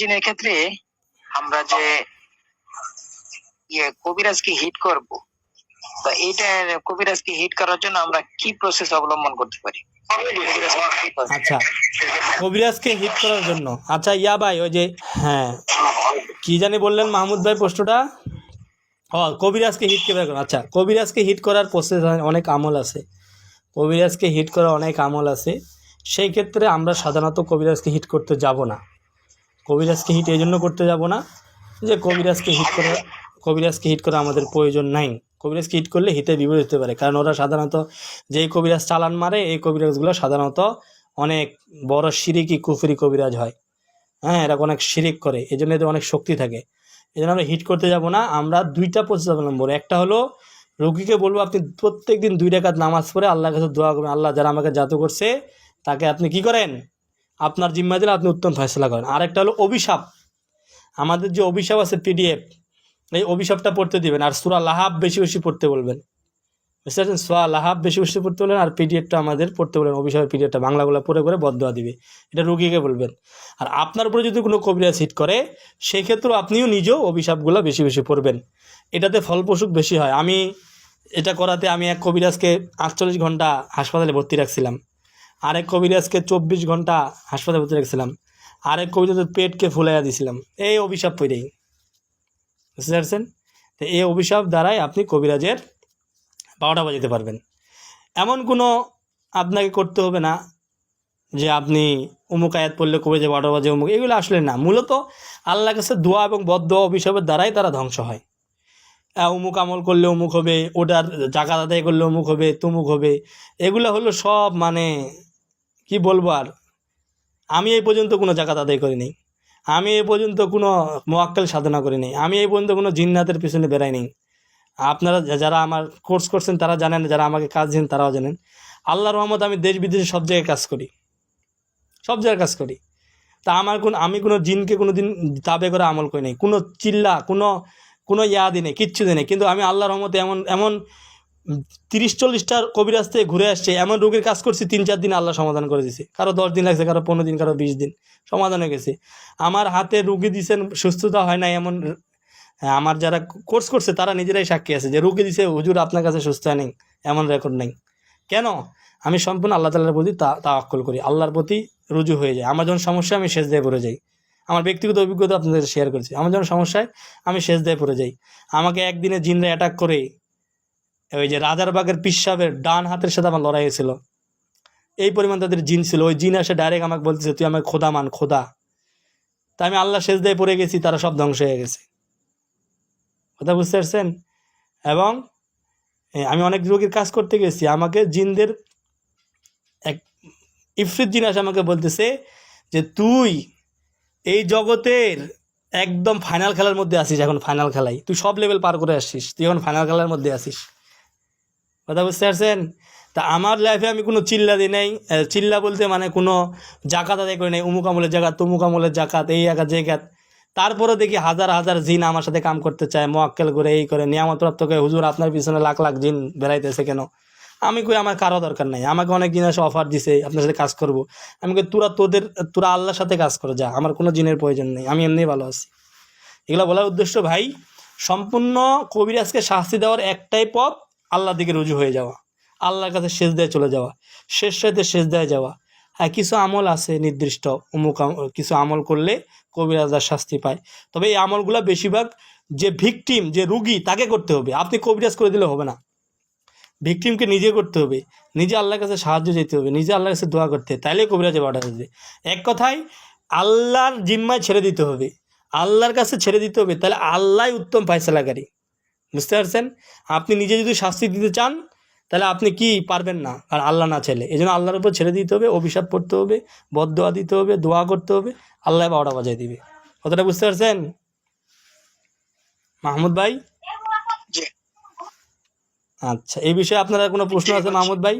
জিনের ক্ষেত্রে আমরা যে ইয়ে কবিরাজকে হিট করব এইটা কবিরাজকে হিট করার জন্য আমরা কি প্রসেস অবলম্বন করতে পারি? আচ্ছা কবিরাজকে হিট করার জন্য। আচ্ছা ইয়া ভাই, ওই যে হ্যাঁ কি জানি বললেন মাহমুদ ভাই প্রশ্নটা? ও, কবিরাজকে হিট কীভাবে আচ্ছা কবিরাজকে হিট করার প্রসেস অনেক আমল আছে। কবিরাজকে হিট করার অনেক আমল আছে। সেই ক্ষেত্রে আমরা সাধারণত কবিরাজকে হিট করতে যাব না। কবিরাজকে হিট এই জন্য করতে যাব না যে কবিরাজকে হিট করা, কবিরাজকে হিট করা আমাদের প্রয়োজন নাই। কবিরাজকে হিট করলে হিতে বিপরীত হতে পারে। কারণ ওরা সাধারণত যেই কবিরাজ চালান মারে, এই কবিরাজগুলো সাধারণত অনেক বড় সিরিকি, কুফরি কবিরাজ হয়। হ্যাঁ এরা অনেক শিরিক করে। এই জন্য এদের অনেক শক্তি থাকে। এই জন্য আমরা হিট করতে যাব না। আমরা দুইটা প্রসেস অবলম্বন একটা হলো, রোগীকে বলব, আপনি প্রত্যেক দিন দুই রেখাত নামাজ পড়ে আল্লাহর কাছে দোয়া করবেন। আল্লাহ যারা আমাকে জাতু করছে, তাকে আপনি কি করেন? আপনার জিম্মা দিলে আপনি উত্তম ফয়সলা করেন। আরেকটা হলো অভিশাপ। আমাদের যে অভিশাপ আছে পিডিএফ, এই অভিশাপটা পড়তে দিবেন আর সুরা লাহাব বেশি বেশি পড়তে বলবেন। বুঝতে পারছেন? সোয়া লাহাব বেশি বেশি পড়তে বলবেন আর পিডিএফটা আমাদের পড়তে বলবেন। অভিশাপের পিডিএফটা বাংলাগুলো পড়ে করে বদয়া দিবে। এটা রুগীকে বলবেন। আর আপনার উপরে যদি কোনো কবিরাজ হিট করে সেই ক্ষেত্রেও আপনিও নিজেও অভিশাপগুলো বেশি বেশি পড়বেন। এটাতে ফলপ্রসূ বেশি হয়। আমি এটা করাতে আমি এক কবিরাজকে আটচল্লিশ ঘণ্টা হাসপাতালে ভর্তি রাখছিলাম। আরেক কবিরাজকে চব্বিশ ঘণ্টা হাসপাতালে ভর্তি রাখছিলাম আরেক কবিরাজের পেটকে ফুলাইয়া দিছিলাম। এই অভিশাপ পড়েই বুঝতে পারছেন? তো এই অভিশাপ দ্বারাই আপনি কবিরাজের বারোটা বাজাতে পারবেন। এমন কোনো আপনাকে করতে হবে না যে আপনি অমুক আয়াত পড়লে কবিরাজে বারোটা বাজে অমুক এগুলো আসলে না। মূলত আল্লাহ কাছে দোয়া এবং বদ্ধ অভিশাপের দ্বারাই তারা ধ্বংস হয়। অমুক আমল করলে অমুক হবে, ওটার জাকাত আদায় করলে অমুক হবে, তমুক হবে। এগুলো হলো সব মানে কি বলব আর? আমি এই পর্যন্ত কোনো জাকাত আদায় করিনি। আমি এই পর্যন্ত কোনো মোয়াক্কেল সাধনা করিনি। আমি এই পর্যন্ত কোনো জিন্নাতের পিছনে বেড়াইনি। আপনারা যারা আমার কোর্স করছেন, তারা জানেন, যারা আমাকে কাজ দিন তারাও জানেন। আল্লাহর রহমত আমি দেশ বিদেশে সব জায়গায় কাজ করি। সব জায়গায় কাজ করি। তা আমার কোন আমি কোনো জিনকে কোনো দিন তাবে করে আমল করি নাই। কোনো চিল্লা, কোনো কোনো ইয়া দিনে কিচ্ছু দিনে কিন্তু আমি আল্লাহর রহমতে এমন এমন তিরিশ চল্লিশটা কবিরাজ থেকে ঘুরে আসছে। এমন রোগীর কাজ করছি তিন চার দিন আল্লাহ সমাধান করে দিছে। কারও দশ দিন লাগছে কারও পনেরো দিন কারও বিশ দিন। সমাধান হয়ে গেছে। আমার হাতে রুগী দিছেন সুস্থতা হয় না এমন হ্যাঁ, আমার যারা কোর্স করছে তারা নিজেরাই সাক্ষী আছে যে রুগী দিছে হুজুর আপনার কাছে সুস্থ নেই এমন রেকর্ড নেই। কেন? আমি সম্পূর্ণ আল্লাহ তাল্লাহর প্রতি তা তাওয়াক্কুল করি। আল্লাহর প্রতি রুজু হয়ে যায়। আমার যখন সমস্যা আমি শেষ দিয়ে পড়ে যাই। আমার ব্যক্তিগত অভিজ্ঞতা আপনাদের শেয়ার করছি। আমার যখন সমস্যায় আমি শেষ দিয়ে পড়ে যাই। আমাকে একদিনে জিনরা অ্যাটাক করে ওই যে রাজারবাগের পিসাবের ডান হাতের সাথে আমার লড়াই হয়েছিল। এই পরিমাণ তাদের জিন ছিল। ওই জিন এসে ডাইরেক্ট আমাকে বলতেছে, তুই আমাকে খোদা মান, খোদা। তা আমি আল্লাহ শেষ দিয়ে পড়ে গেছি, তারা সব ধ্বংস হয়ে গেছে। কথা বুঝতে পারছেন? এবং আমি অনেক রোগীর কাজ করতে গেছি। আমাকে জিনদের এক, ইফরিত জিন আসে আমাকে বলতেছে যে, তুই এই জগতের একদম ফাইনাল খেলার মধ্যে আসিস এখন ফাইনাল খেলাই। তুই সব লেভেল পার করে আসছিস, তুই এখন ফাইনাল খেলার মধ্যে আসিস কথা বুঝতে পারছেন? তা আমার লাইফে আমি কোনো চিল্লা দিই নাই। চিল্লা বলতে মানে কোনো জাকাত আদায় করি নাই। উমুক আমলের জাকাত, তমুক আমলের জাকাত, এই যে জাকাত। তারপরে দেখি হাজার হাজার জিন আমার সাথে কাম করতে চায়, মোয়াক্কেল করে, এই করে নিয়ামত করে, হুজুর আপনার পিছনে লাখ লাখ জিন বেড়াইতেছে কেন? আমি কই, আমার কারও দরকার নাই। আমাকে অনেক জিন এসে অফার দিছে, আপনার সাথে কাজ করব। আমি কই, তোরা তোদের, তোরা আল্লাহর সাথে কাজ করে, যা। আমার কোনো জিনের প্রয়োজন নেই। আমি এমনি ভালো আছি। এগুলো বলার উদ্দেশ্য, ভাই, সম্পূর্ণ কবিরাজকে শাস্তি দেওয়ার একটাই পথ আল্লাহর দিকে রুজু হয়ে যাওয়া, আল্লাহর কাছে শেষ দেয় চলে যাওয়া, শেষ সাথে শেষ দেয় যাওয়া। হ্যাঁ কিছু আমল আছে নির্দিষ্ট, অমুক কিছু আমল করলে কবিরাজার শাস্তি পায়। তবে এই আমলগুলো বেশিরভাগ যে ভিকটিম যে রুগী, তাকে করতে হবে। আপনি কবিরাজ করে দিলে হবে না। ভিকটিমকে নিজে করতে হবে। নিজে আল্লাহর কাছে সাহায্য যেতে হবে। নিজে আল্লাহর কাছে দোয়া করতে হবে। তাইলে কবিরাজে বাড়া হবে। এক কথায়, আল্লাহর জিম্মায় ছেড়ে দিতে হবে। আল্লাহর কাছে ছেড়ে দিতে হবে। তাহলে আল্লাহ উত্তম ফায়সালাকারী। বুঝতে পারছেন? আপনি নিজে যদি শাস্তি দিতে চান তাহলে আপনি কি পারবেন না? আর আল্লাহ না ছেলে এই জন্য আল্লাহর উপর ছেড়ে দিতে হবে অভিশাপ পড়তে হবে বদোয়া দিতে হবে দোয়া করতে হবে আল্লাহ বারোটা বাজায় দিবে। কতটা বুঝতে পারছেন? মাহমুদ ভাই? আচ্ছা এই বিষয়ে আপনারা কোনো প্রশ্ন আছে মাহমুদ ভাই?